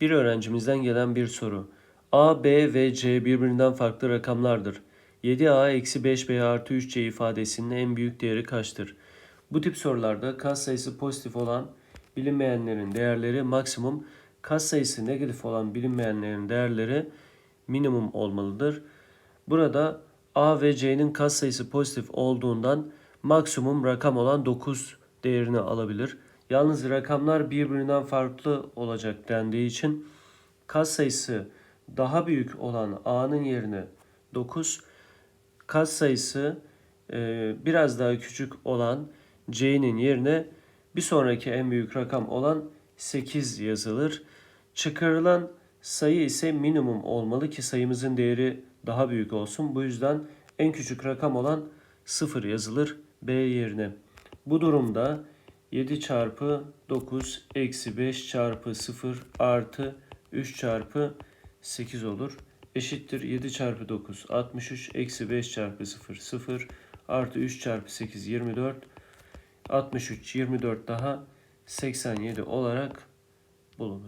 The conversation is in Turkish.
Bir öğrencimizden gelen bir soru. A, B ve C birbirinden farklı rakamlardır. 7A eksi 5B artı 3C ifadesinin en büyük değeri kaçtır? Bu tip sorularda katsayısı pozitif olan bilinmeyenlerin değerleri maksimum, katsayısı negatif olan bilinmeyenlerin değerleri minimum olmalıdır. Burada A ve C'nin katsayısı pozitif olduğundan maksimum rakam olan 9 değerini alabilir. Yalnız rakamlar birbirinden farklı olacak dendiği için katsayısı daha büyük olan A'nın yerine 9, katsayısı e, biraz daha küçük olan C'nin yerine bir sonraki en büyük rakam olan 8 yazılır. Çıkarılan sayı ise minimum olmalı ki sayımızın değeri daha büyük olsun. Bu yüzden en küçük rakam olan 0 yazılır B yerine. Bu durumda 7 çarpı 9 eksi 5 çarpı 0 artı 3 çarpı 8 olur. Eşittir 7 çarpı 9 63 eksi 5 çarpı 0 0 artı 3 çarpı 8 24 63 24 daha 87 olarak bulunur.